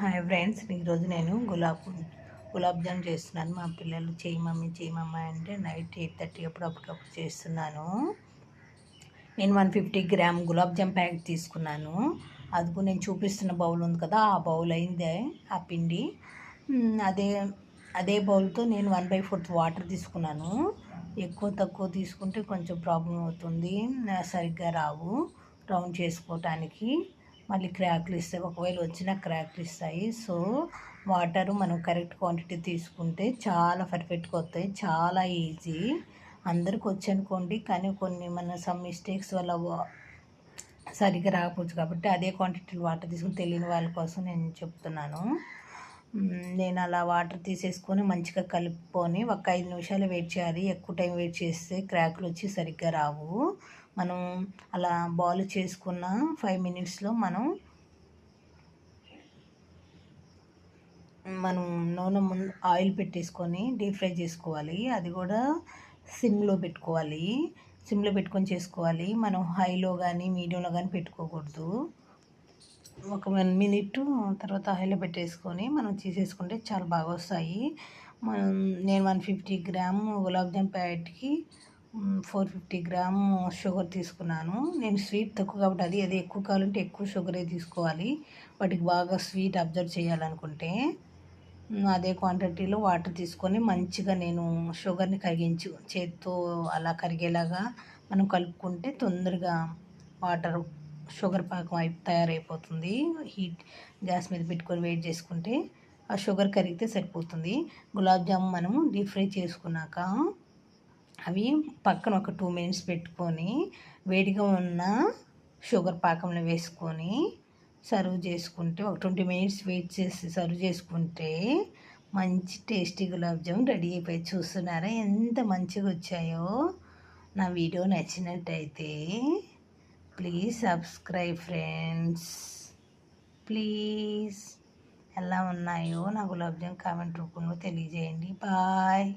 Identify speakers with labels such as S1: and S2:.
S1: Hi friends ఈరోజు నేను గులాబ్ గులాబ్ జామ్ చేస్తున్నాను. మా పిల్లలు చేయి మమ్మీ చేయి మమ్మీ అంటే నైట్ ఎయిట్ థర్టీ అప్పుడు అప్పటికప్పుడు చేస్తున్నాను. నేను one fifty gram gulab jam packet తీసుకున్నాను. అదికు నేను చూపిస్తున్న బౌల్ ఉంది కదా ఆ బౌల్ అయిందే ఆ పిండి. అదే అదే బౌల్తో నేను వన్ బై ఫోర్త్ వాటర్ తీసుకున్నాను. ఎక్కువ తక్కువ తీసుకుంటే కొంచెం ప్రాబ్లం అవుతుంది. సరిగ్గా రావు రౌండ్ చేసుకోవటానికి. మళ్ళీ క్రాక్లు ఇస్తాయి. ఒకవేళ వచ్చిన క్రాక్లు ఇస్తాయి. సో వాటర్ మనం కరెక్ట్ క్వాంటిటీ తీసుకుంటే చాలా పర్ఫెక్ట్గా వస్తాయి. చాలా ఈజీ అందరికి వచ్చి అనుకోండి కానీ కొన్ని మన సమ్ మిస్టేక్స్ వల్ల వా- సరిగ్గా రాకపోవచ్చు కాబట్టి అదే క్వాంటిటీలో వాటర్ తీసుకుని తెలియని వాళ్ళ కోసం నేను చెప్తున్నాను. నేను అలా వాటర్ తీసేసుకొని మంచిగా కలుపుకొని ఒక ఐదు నిమిషాలు వెయిట్ చేయాలి. ఎక్కువ టైం వెయిట్ చేస్తే క్రాకులు వచ్చి సరిగ్గా రావు. మనం అలా బాల్ చేసుకున్న ఫైవ్ మినిట్స్లో మనం మనం నూనె ముందు ఆయిల్ పెట్టేసుకొని డీప్ ఫ్రై చేసుకోవాలి. అది కూడా సిమ్లో పెట్టుకోవాలి. సిమ్లో పెట్టుకొని చేసుకోవాలి. మనం హైలో కానీ మీడియంలో కానీ పెట్టుకోకూడదు. ఒక వన్ మినిట్ తర్వాత హైలో పెట్టేసుకొని మనం చేసేసుకుంటే చాలా బాగా వస్తాయి. మనం నేను one fifty gram gulab jam ప్యాకెట్కి four fifty gram sugar తీసుకున్నాను. నేను స్వీట్ తక్కువ కాబట్టి అది అది ఎక్కువ కావాలంటే ఎక్కువ షుగరే తీసుకోవాలి. వాటికి బాగా స్వీట్ అబ్జర్వ్ చేయాలనుకుంటే అదే క్వాంటిటీలో వాటర్ తీసుకొని మంచిగా నేను షుగర్ని కరిగించు చేత్తో అలా కరిగేలాగా మనం కలుపుకుంటే తొందరగా వాటర్ షుగర్ పాకం అయి తయారైపోతుంది. హీట్ గ్యాస్ మీద పెట్టుకొని వెయిట్ చేసుకుంటే ఆ షుగర్ కరిగితే సరిపోతుంది. గులాబ్ జాము మనము డీప్ ఫ్రై చేసుకున్నాక అవి పక్కన ఒక టూ మినిట్స్ పెట్టుకొని వేడిగా ఉన్న షుగర్ పాకంలో వేసుకొని సర్వ్ చేసుకుంటే ఒక ట్వంటీ మినిట్స్ వెయిట్ చేసి సర్వ్ చేసుకుంటే మంచి టేస్టీ గులాబ్ జామ్ రెడీ అయిపోయి. చూస్తున్నారా ఎంత మంచిగా వచ్చాయో? నా వీడియో నచ్చినట్టయితే ప్లీజ్ సబ్స్క్రైబ్ ఫ్రెండ్స్. ప్లీజ్. ఎలా ఉన్నాయో నా గులాబ్ జామ్ కామెంట్ రూపంలో తెలియజేయండి. బాయ్.